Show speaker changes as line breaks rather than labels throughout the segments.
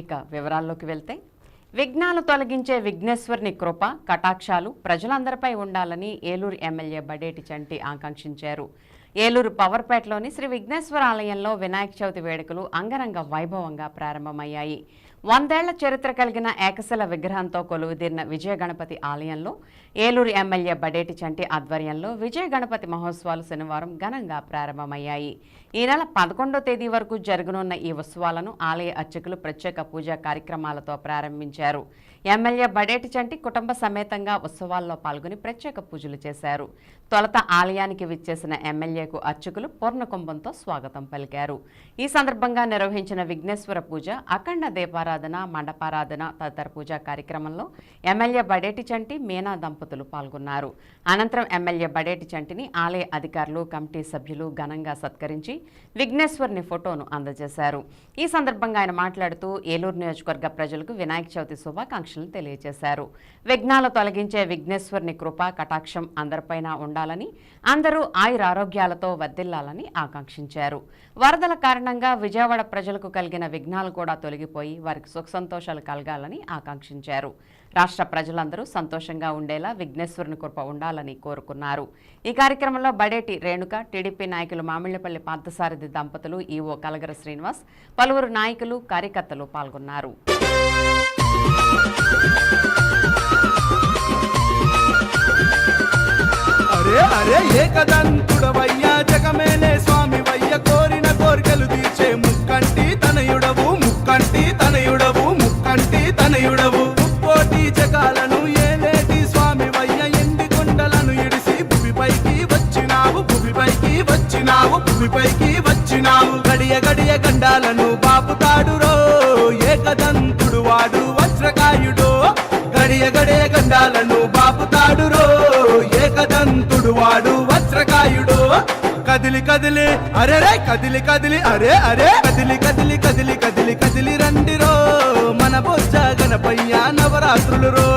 ఇక వివరాల్లోకి వెళ్తే విఘ్నాలు తొలగించే విఘ్నేశ్వరుని కృప కటాక్షాలు ప్రజలందరిపై ఉండాలని ఏలూరు ఎమ్మెల్యే బడేటి చంటి ఆకాంక్షించారు. ఏలూరు పవర్పేటలోని శ్రీ విఘ్నేశ్వర ఆలయంలో వినాయక చవితి వేడుకలు అంగరంగ వైభవంగా ప్రారంభమయ్యాయి. వందేళ్ళ చరిత్ర కలిగిన ఏకశిల విగ్రహంతో కొలువుదీరిన విజయ గణపతి ఆలయంలో ఏలూరు ఎమ్మెల్యే బడేటి చంటి ఆధ్వర్యంలో విజయ గణపతి మహోత్సవాలు శనివారం ఘనంగా ప్రారంభమయ్యాయి. ఈ నెల పదకొండో తేదీ వరకు జరగనున్న ఈ ఉత్సవాలను ఆలయ అర్చకులు ప్రత్యేక పూజా కార్యక్రమాలతో ప్రారంభించారు. ఎమ్మెల్యే బడేటి చంటి కుటుంబ సమేతంగా ఉత్సవాల్లో పాల్గొని ప్రత్యేక పూజలు చేశారు. తొలత ఆలయానికి విచ్చేసిన ఎమ్మెల్యేకు అర్చకులు పూర్ణకుంభంతో స్వాగతం పలికారు. ఈ సందర్భంగా నిర్వహించిన విఘ్నేశ్వర పూజ అఖండ దీపారాధన మండపారాధన తదితర పూజా కార్యక్రమంలో ఎమ్మెల్యే బడేటి చంటి మీనా దంపతులు పాల్గొన్నారు. అనంతరం ఎమ్మెల్యే బడేటి చంటిని ఆలయ అధికారులు కమిటీ సభ్యులు ఘనంగా సత్కరించి విఘ్నేశ్వరుని ఫోటోను అందజేశారు. ఈ సందర్భంగా ఆయన మాట్లాడుతూ ఏలూరు నియోజకవర్గ ప్రజలకు వినాయక చవితి శుభాకాంక్షలు తెలియజేశారు. విఘ్నాలు తొలగించే విఘ్నేశ్వరుని కృప కటాక్షం అందరిపైన ఉండాలని అందరూ ఆయురారోగ్యాలతో వర్దిల్లాలని ఆకాంక్షించారు. వరదల కారణంగా విజయవాడ ప్రజలకు కలిగిన విఘ్నాలు కూడా తొలగిపోయి వారికి సుఖ సంతోషాలు కలగాలని ఆకాంక్షించారు. రాష్ట్ర ప్రజలందరూ సంతోషంగా ఉండేలా విఘ్నేశ్వరుని కృప ఉండాలని కోరుకున్నారు. ఈ కార్యక్రమంలో బడేటి రేణుక టీడీపీ నాయకులు మామిళ్ళపల్లి పార్థసారథి దంపతులు ఈవో కలగర శ్రీనివాస్ పలువురు నాయకులు కార్యకర్తలు పాల్గొన్నారు.
అరే అరే ఏకదంతుడవయ్యా జగమేనే స్వామి వచ్చినావు భూమిపైకి వచ్చినావు. గడియ గడియ గండాలను బాపుతాడురో ఏకదంతుడు వాడు వజ్రకాయుడో. గడియ గడియ గండాలను బాపుతాడురో ఏకదంతుడు వాడు వజ్రకాయుడు. కదిలి కదిలి అరే రే కదిలి కదిలి అరే అరే. కదిలి కదిలి కదిలి కదిలి కదిలి రండిరో. మన బొజ్జ గణపయ్య నవరాత్రులు రో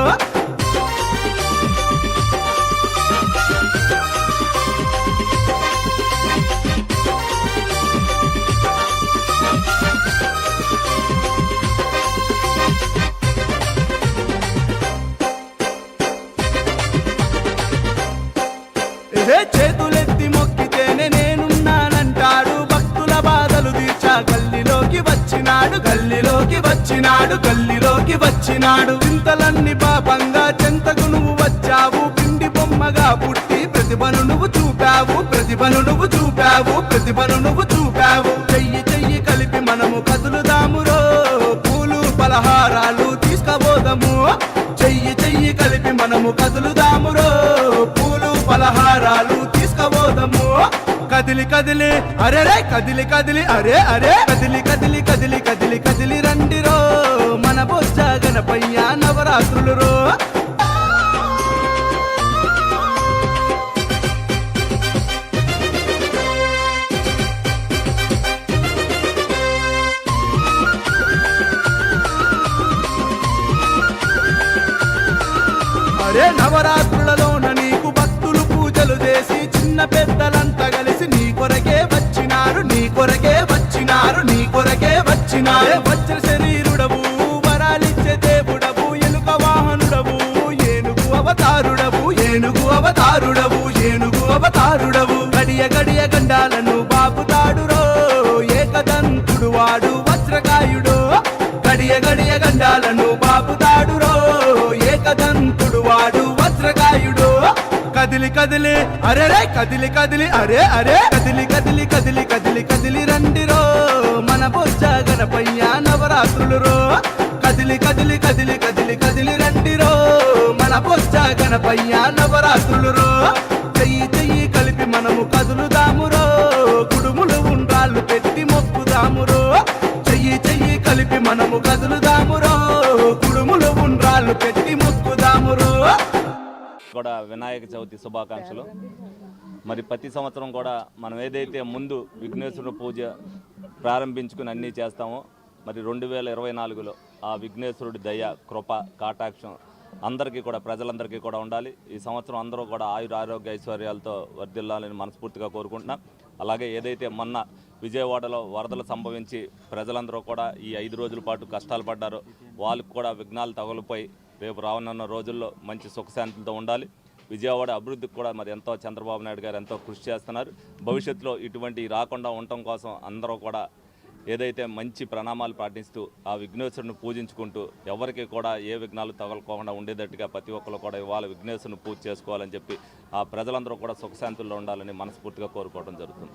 గల్లిలోకి వచ్చినాడు గల్లిలోకి వచ్చినాడు. ఇంతలన్నీ పాపంగా చెంతకు నువ్వు వచ్చావు. పిండి బొమ్మగా పుట్టి ప్రతిభను నువ్వు చూపావు. ప్రతిభను నువ్వు చూపావు. ప్రతిభను నువ్వు చూపావు. చెయ్యి చెయ్యి కలిపి మనము కదులుదామురో పూలు పలహారాలు తీసుకపోదాము. చెయ్యి చెయ్యి కలిపి మనము కదులుదామురో పూలు పలహారాలు తీసుకపోదాము. కదిలి కదిలి అరే రే కదిలి కదిలి అరే అరే. కదిలి కదిలి కదిలి కదిలి కదిలి రండి రో. మన బొజ్జ గణపయ్య నవరాత్రులు రో. అరే నవరాత్రులలోన నీకు భక్తులు పూజలు చేసి చిన్న పెద్దలంతా కొరకే వచ్చినారు నీ కొరకే వచ్చినారు నీ కొరకే వచ్చినారు. వజ్ర శరీరుడవు వరాలిచ్చే దేవుడవు ఎలుక వాహనుడవు ఏనుగు అవతారుడవు ఏనుగు అవతారుడవు ఏనుగు అవతారుడవు. గడియ గడియ గండాలను బాపుతాడురో ఏకదంతుడు వాడు వజ్రకాయుడు గడియ గడియ గండాలను బాపుతాడురో ఏకదంతుడు వాడు వజ్రకాయుడు కదిలి కదిలి అరే రే కదిలి కదిలి అరే అరే. కదిలి కదిలి కదిలి కదిలి కదిలి రండిరో మన బొజ్జ గణపయ్య నవరాత్రులు రో. కదిలి కదిలి కదిలి కదిలి కదిలి రండిరో మన బొజ్జ గణపయ్య నవరాత్రులు రో. చెయ్యి చెయ్యి కలిపి మనము కదులుదాము రో. కుడుములు ఉండ్రాళ్ళు పెట్టి మొక్కుదామురో చెయ్యి చెయ్యి కలిపి మనము కదులు
కూడా వినాయక చవితి శుభాకాంక్షలు. మరి ప్రతి సంవత్సరం కూడా మనం ఏదైతే ముందు విఘ్నేశ్వరుడు పూజ ప్రారంభించుకుని అన్నీ చేస్తామో మరి రెండు వేల ఇరవై నాలుగులో ఆ విఘ్నేశ్వరుడి దయ కృప కాటాక్షం అందరికీ కూడా ప్రజలందరికీ కూడా ఉండాలి. ఈ సంవత్సరం అందరూ కూడా ఆయుర ఆరోగ్య ఐశ్వర్యాలతో వర్ధిల్లాలని మనస్ఫూర్తిగా కోరుకుంటున్నాం. అలాగే ఏదైతే మొన్న విజయవాడలో వరదలు సంభవించి ప్రజలందరూ కూడా ఈ ఐదు రోజుల పాటు కష్టాలు పడ్డారు వాళ్ళకు కూడా విఘ్నాలు తగులుపోయి రేపు రానున్న రోజుల్లో మంచి సుఖశాంతులతో ఉండాలి. విజయవాడ అభివృద్ధికి కూడా మరి ఎంతో చంద్రబాబు నాయుడు గారు ఎంతో కృషి చేస్తున్నారు. భవిష్యత్తులో ఇటువంటి రాకుండా ఉండటం కోసం అందరూ కూడా ఏదైతే మంచి ప్రణామాలు పాటిస్తూ ఆ విఘ్నేశ్వరుని పూజించుకుంటూ ఎవరికి కూడా ఏ విఘ్నాలు తగలకోకుండా ఉండేటట్టుగా ప్రతి ఒక్కరు కూడా ఇవాళ విఘ్నేశ్వరుని పూజ చేసుకోవాలని చెప్పి ఆ ప్రజలందరూ కూడా సుఖశాంతుల్లో ఉండాలని మనస్ఫూర్తిగా కోరుకోవడం జరుగుతుంది.